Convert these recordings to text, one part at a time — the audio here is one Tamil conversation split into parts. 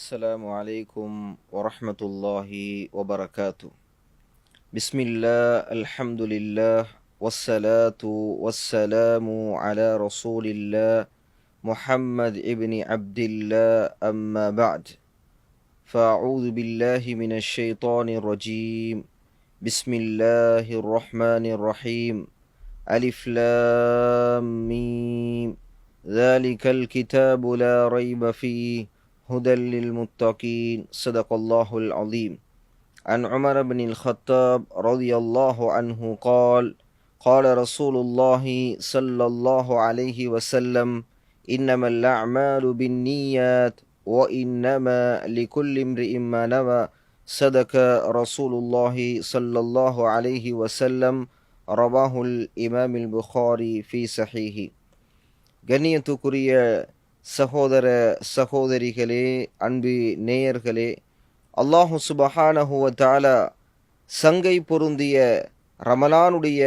السلام عليكم ورحمة الله وبركاته. بسم الله الحمد لله والصلاة والسلام على رسول الله محمد ابن عبد الله أما بعد. فأعوذ بالله من الشيطان الرجيم. بسم الله الرحمن الرحيم. ألف لام ميم. ذلك الكتاب لا ريب فيه. هدى للمتقين صدق الله العظيم عن عمر بن الخطاب رضي الله عنه قال قال رسول الله صلى الله عليه وسلم إنما الأعمال بالنيات وإنما لكل امرئ ما نوى صدق رسول الله صلى الله عليه وسلم رواه الإمام البخاري في صحيحه கண்ணியத்துக்குரிய சகோதர சகோதரிகளே அன்பு நேயர்களே அல்லாஹு சுபஹானஹுவ தாலா சங்கை பொருந்திய ரமலானுடைய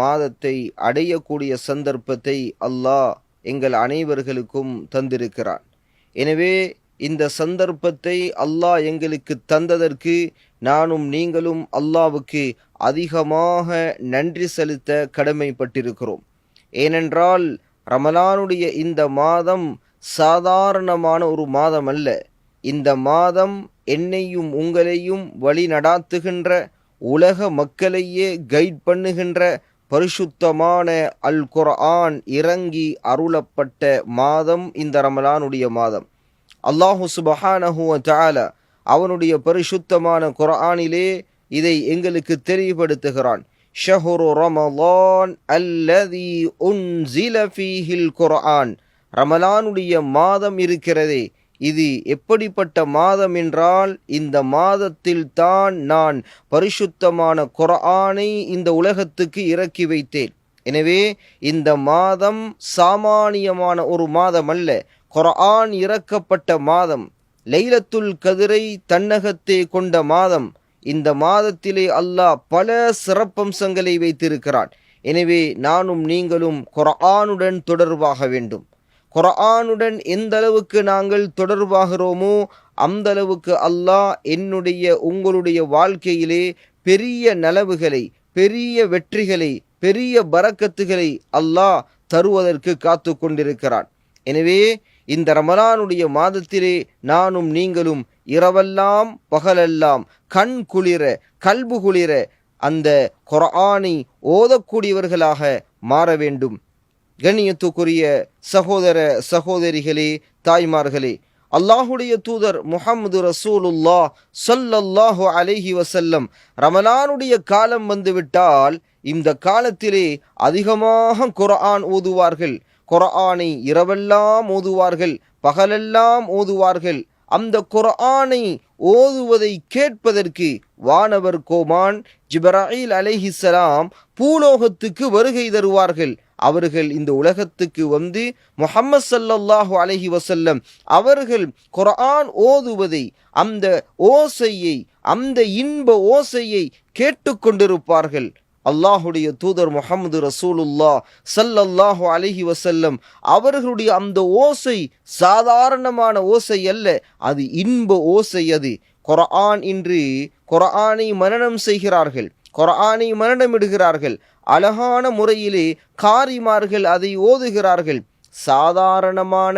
மாதத்தை அடையக்கூடிய சந்தர்ப்பத்தை அல்லாஹ் எங்கள் அனைவர்களுக்கும் தந்திருக்கிறான். எனவே இந்த சந்தர்ப்பத்தை அல்லாஹ் எங்களுக்கு தந்ததற்கு நானும் நீங்களும் அல்லாவுக்கு அதிகமாக நன்றி செலுத்த கடமைப்பட்டிருக்கிறோம். ஏனென்றால் ரமலானுடைய இந்த மாதம் சாதாரணமான ஒரு மாதம் அல்ல இந்த மாதம் என்னையும் உங்களையும் வழி நடாத்துகின்ற உலக மக்களையே கைட் பண்ணுகின்ற பரிசுத்தமான அல் குர்ஆன் இறங்கி அருளப்பட்ட மாதம் இந்த ரமலானுடைய மாதம். அல்லாஹு சுபஹானஹுவ அவனுடைய பரிசுத்தமான குர்ஆனிலே இதை எங்களுக்கு தெளிவுபடுத்துகிறான். ஷஹுரு ரமலான் அல்லதி உன்சில ஃபீஹில் குர்ஆன். ரமலானுடைய மாதம் இருக்கிறதே. இது எப்படிப்பட்ட மாதம் என்றால் இந்த மாதத்தில் தான் நான் பரிசுத்தமான குரானை இந்த உலகத்துக்கு இறக்கி வைத்தேன். எனவே இந்த மாதம் சாமானியமான ஒரு மாதம் அல்ல குரான் இறக்கப்பட்ட மாதம் லைலத்துல் கதிரை தன்னகத்தே கொண்ட மாதம். இந்த மாதத்திலே அல்லாஹ் பல சிறப்பம்சங்களை வைத்திருக்கிறான். எனவே நானும் நீங்களும் குரானுடன் தொடர்பாக வேண்டும். குரானுடன் எந்த அளவுக்கு நாங்கள் தொடர்பாகிறோமோ அந்த அளவுக்கு அல்லாஹ் என்னுடைய உங்களுடைய வாழ்க்கையிலே பெரிய நலவுகளை பெரிய வெற்றிகளை பெரிய பறக்கத்துகளை அல்லாஹ் தருவதற்கு காத்து கொண்டிருக்கிறான். எனவே இந்த ரமலானுடைய மாதத்திலே நானும் நீங்களும் இரவெல்லாம் பகலெல்லாம் கண் குளிர கல்பு குளிர அந்த குரானை ஓதக்கூடியவர்களாக மாற வேண்டும். கண்ணியத்துக்குரிய சகோதர சகோதரிகளே தாய்மார்களே அல்லாஹுடைய தூதர் முஹம்மது ரசூலுல்லா சொல்லல்லாஹு அலைஹி வசல்லம் ரமலானுடைய காலம் வந்துவிட்டால் இந்த காலத்திலே அதிகமாக குரான் ஓதுவார்கள். குரானை இரவெல்லாம் ஓதுவார்கள் பகலெல்லாம் ஓதுவார்கள். அந்த குரானை ஓதுவதை கேட்பதற்கு வானவர் கோமான் ஜிப்ராயில் அலைஹிஸ்ஸலாம் பூலோகத்துக்கு வருகை தருவார்கள். அவர்கள் இந்த உலகத்துக்கு வந்து முஹம்மது சல்லல்லாஹு அலஹி வசல்லம் அவர்கள் குரான் ஓதுவதை அந்த ஓசையை அந்த இன்ப ஓசையை கேட்டுக்கொண்டிருப்பார்கள். அல்லாஹுடைய தூதர் முகமது ரசூலுல்லா சல்லல்லாஹு அலஹி வசல்லம் அவர்களுடைய அந்த ஓசை சாதாரணமான ஓசை அல்ல அது இன்ப ஓசை அது. கொரஆன் இன்று குர்ஆனை மரணம் செய்கிறார்கள் குர்ஆனை மரணமிடுகிறார்கள் அழகான முறையிலே காரிமார்கள் அதை ஓதுகிறார்கள். சாதாரணமான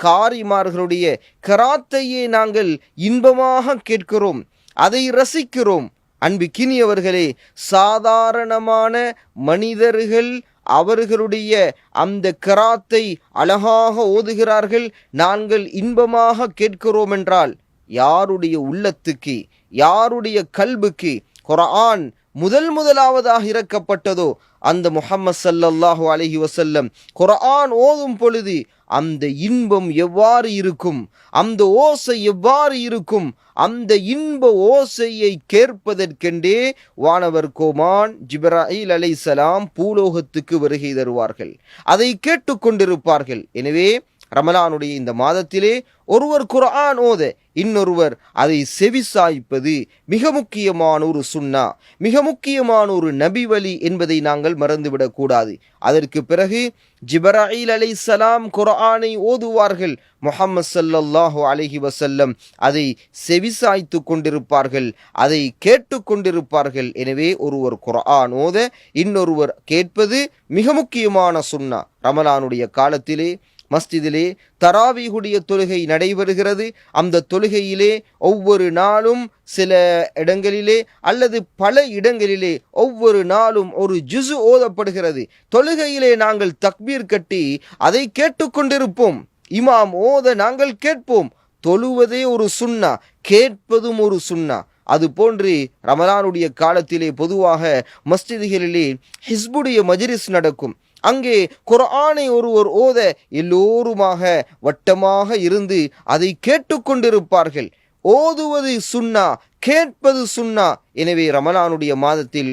காரிமார்களுடைய கராத்தையே நாங்கள் இன்பமாக கேட்கிறோம் அதை ரசிக்கிறோம். அன்பிக்கினியவர்களே சாதாரணமான மனிதர்கள் அவர்களுடைய அந்த கராத்தை அழகாக ஓதுகிறார்கள். நாங்கள் இன்பமாக கேட்கிறோம் என்றால் யாருடைய உள்ளத்துக்கு யாருடைய கல்புக்கு குரான் முதல் முதலாவதாக இறக்கப்பட்டதோ அந்த முஹம்மது சல்லல்லாஹு அலஹி வசல்லம் குரான் ஓதும் பொழுது அந்த இன்பம் எவ்வாறு இருக்கும்? அந்த ஓசை எவ்வாறு இருக்கும்? அந்த இன்ப ஓசையை கேட்பதற்கென்றே வானவர் கோமான் ஜிப்ராஹில் அலை சலாம் பூலோகத்துக்கு வருகை தருவார்கள். அதை கேட்டுக்கொண்டிருப்பார்கள். எனவே ரமலானுடைய இந்த மாதத்திலே ஒருவர் குரான் ஓத இன்னொருவர் அதை செவிசாய்ப்பது மிக முக்கியமான ஒரு சுன்னா மிக முக்கியமான ஒரு நபி வழி என்பதை நாங்கள் மறந்துவிடக்கூடாது அதற்கு பிறகு ஜிபராயில் அலை சலாம் குரானை ஓதுவார்கள். முஹம்மது ஸல்லல்லாஹு அலஹி வசல்லம் அதை செவி சாய்த்து கொண்டிருப்பார்கள் அதை கேட்டு கொண்டிருப்பார்கள். எனவே ஒருவர் குரான் ஓத இன்னொருவர் கேட்பது மிக முக்கியமான சுன்னா ரமலானுடைய காலத்திலே மஸ்ஜிதிலே தராவீகுடைய தொழுகை நடைபெறுகிறது. அந்த தொழுகையிலே ஒவ்வொரு நாளும் சில இடங்களிலே அல்லது பல இடங்களிலே ஒவ்வொரு நாளும் ஒரு ஜுசு ஓதப்படுகிறது. தொழுகையிலே நாங்கள் தக்பீர் கட்டி அதை கேட்டுக்கொண்டிருப்போம். இமாம் ஓத நாங்கள் கேட்போம். தொழுவதே ஒரு சுன்னா கேட்பதும் ஒரு சுண்ணா அது போன்று ரமலானுடைய காலத்திலே பொதுவாக மஸ்ஜிதுகளிலே ஹிஸ்புடைய மஜிரிஸ் நடக்கும். அங்கே குரானை ஒருவர் ஓத எல்லோருமாக வட்டமாக இருந்து அதை கேட்டுக்கொண்டிருப்பார்கள். ஓதுவது சுன்னா கேட்பது சுன்னா எனவே ரமலானுடைய மாதத்தில்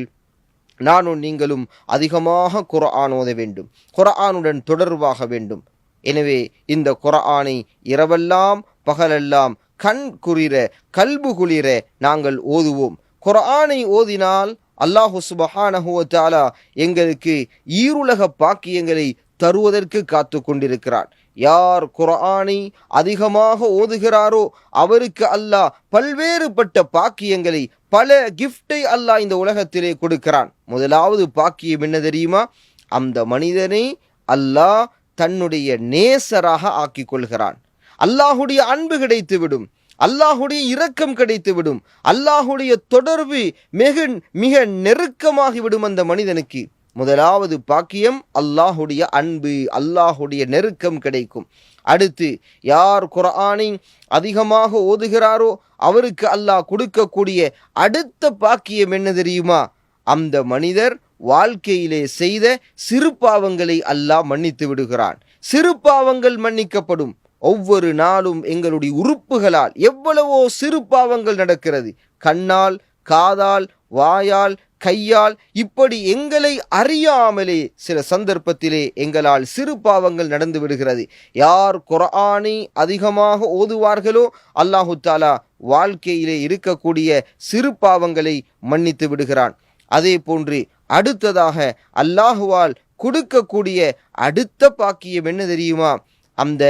நானும் நீங்களும் அதிகமாக குரான் ஓத வேண்டும் குரானுடன் தொடர்பாக வேண்டும். எனவே இந்த குரானை இரவெல்லாம் பகலெல்லாம் கண் குளிர கல்பு குளிர நாங்கள் ஓதுவோம். குரானை ஓதினால் அல்லாஹு சுபஹானஹுவத்தாலா எங்களுக்கு ஈருலக பாக்கியங்களை தருவதற்கு காத்து கொண்டிருக்கிறான். யார் குரானை அதிகமாக ஓதுகிறாரோ அவருக்கு அல்லாஹ் பல்வேறுபட்ட பாக்கியங்களை பல கிஃப்டை அல்லாஹ் இந்த உலகத்திலே கொடுக்கிறான். முதலாவது பாக்கியம் என்ன தெரியுமா? அந்த மனிதனை அல்லாஹ் தன்னுடைய நேசராக ஆக்கிக் கொள்கிறான். அல்லாஹுடைய அன்பு கிடைத்துவிடும். அல்லாஹுடைய இரக்கம் கிடைத்துவிடும் அல்லாஹுடைய தொடர்பு மிக மிக நெருக்கமாகிவிடும் அந்த மனிதனுக்கு முதலாவது பாக்கியம் அல்லாஹுடைய அன்பு அல்லாஹுடைய நெருக்கம் கிடைக்கும். அடுத்து யார் குரானை அதிகமாக ஓதுகிறாரோ அவருக்கு அல்லாஹ் கொடுக்கக்கூடிய அடுத்த பாக்கியம் என்ன தெரியுமா? அந்த மனிதர் வாழ்க்கையிலே செய்த சிறு பாவங்களை அல்லாஹ் மன்னித்து விடுகிறான். சிறு பாவங்கள் மன்னிக்கப்படும். ஒவ்வொரு நாளும் எங்களுடைய உறுப்புகளால் எவ்வளவோ சிறு பாவங்கள் நடக்கிறது. கண்ணால் காதால் வாயால் கையால் இப்படி எங்களை அறியாமலே சில சந்தர்ப்பத்திலே எங்களால் சிறு பாவங்கள் நடந்து விடுகிறது. யார் குரானை அதிகமாக ஓதுவார்களோ அல்லாஹு தாலா வாழ்க்கையிலே இருக்கக்கூடிய சிறு பாவங்களை மன்னித்து விடுகிறான். அதே போன்று அடுத்ததாக அல்லாஹுவால் கொடுக்கக்கூடிய அடுத்த பாக்கியம் என்ன தெரியுமா? அந்த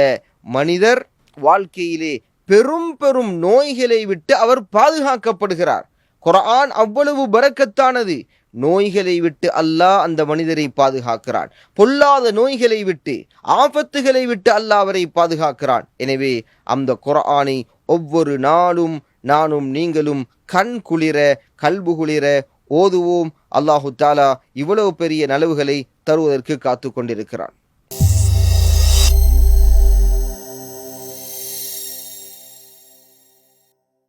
மனிதர் வாழ்க்கையிலே பெரும் பெரும் நோய்களை விட்டு அவர் பாதுகாக்கப்படுகிறார். குரான் அவ்வளவு பறக்கத்தானது நோய்களை விட்டு அல்லாஹ் அந்த மனிதரை பாதுகாக்கிறான். பொல்லாத நோய்களை விட்டு ஆபத்துகளை விட்டு அல்லாஹ் அவரை பாதுகாக்கிறான். எனவே அந்த குரானை ஒவ்வொரு நாளும் நானும் நீங்களும் கண் குளிர கல்பு குளிர ஓதுவோம். அல்லாஹு தாலா இவ்வளவு பெரிய நலவுகளை தருவதற்கு காத்து கொண்டிருக்கிறான்.